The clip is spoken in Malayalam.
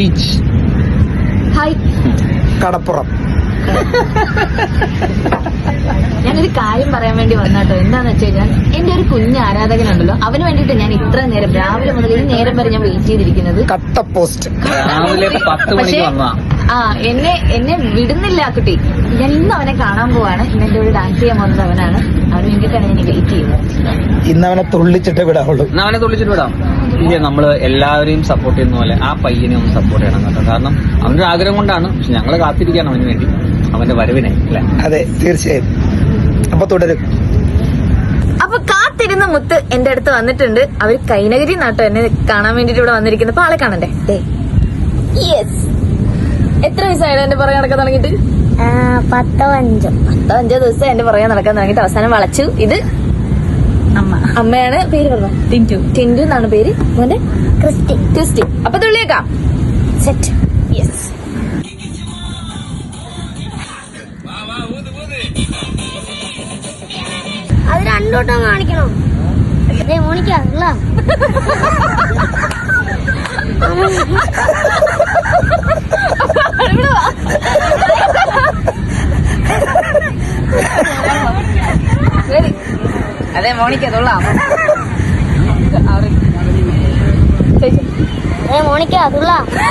ബീച്ച്. ഹായ്. കടപ്പുറം. ഞാനൊരു കാര്യം പറയാൻ വേണ്ടി വന്നാട്ടോ. എന്താന്ന് വെച്ച് കഴിഞ്ഞാൽ എന്റെ ഒരു കുഞ്ഞ് ആരാധകനുണ്ടല്ലോ അവന് വേണ്ടിട്ട് ഞാൻ ഇത്ര നേരം രാവിലെ മുതൽ ഈ നേരം വരെ ഞാൻ വെയിറ്റ് ചെയ്തിരിക്കുന്നത് കട്ട പോസ്റ്റ്. പക്ഷേ ആ എന്നെ എന്നെ വിടുന്നില്ല ആ കുട്ടി. ഞാൻ ഇന്ന് അവനെ കാണാൻ പോവാണ്. ഇന്ന് എന്റെ കൂടെ ഡാൻസ് ചെയ്യാൻ പോകുന്നത് അവനാണ്. അവന് വേണ്ടിയിട്ടാണ് ഞാൻ വെയിറ്റ് ചെയ്യുന്നത്. ഇന്ന് അവനെ തുള്ളിച്ചിട്ട് വിടാവുള്ളൂ. അവനെ തുള്ളിച്ചിട്ട് വിടാം. ഇല്ല നമ്മൾ എല്ലാവരെയും സപ്പോർട്ട് ചെയ്യുന്ന പോലെ ആ പയ്യനെ ഒന്ന് സപ്പോർട്ട് ചെയ്യണം കേട്ടോ. കാരണം അവന്റെ ആഗ്രഹം കൊണ്ടാണ്. പക്ഷെ ഞങ്ങൾ കാത്തിരിക്കുകയാണ് അവന് വേണ്ടി. അവന്റെ വരവിനെ അല്ലെ? അതെ തീർച്ചയായും. അപ്പൊ തുടരും. അപ്പൊ കാത്തിരുന്ന മുത്ത് എന്റെ അടുത്ത് വന്നിട്ടുണ്ട്. അവർ കൈനഗരി നാട്ടോ എന്നെ കാണാൻ വേണ്ടിട്ട് ഇവിടെ വന്നിരിക്കുന്നത് അപ്പൊ ആളെ കാണണ്ടേ? യെസ് എത്ര വയസ്സായാലും എന്റെ പറയാൻ നടക്കാൻ തുടങ്ങിയിട്ട്? പത്തോ അഞ്ചോ. പത്തോ അഞ്ചോ ദിവസം എന്റെ പറയാൻ നടക്കാൻ തുടങ്ങിയിട്ട് അവസാനം വളച്ചു. ഇത് അമ്മയാണ് പേര് പറഞ്ഞു ടിന്റു. ടിന്റു എന്നാണ് പേര്. മോന്റെ ക്രിസ്റ്റി. ക്രിസ്റ്റി. അപ്പൊ തുള്ളിയേക്കാം. സെറ്റ് യെസ് അത് രണ്ടോട്ടം കാണിക്കണം. അതെ അതെ മോണിക്ക് അതുള്ളാം മോണിക്ക അതുള്ള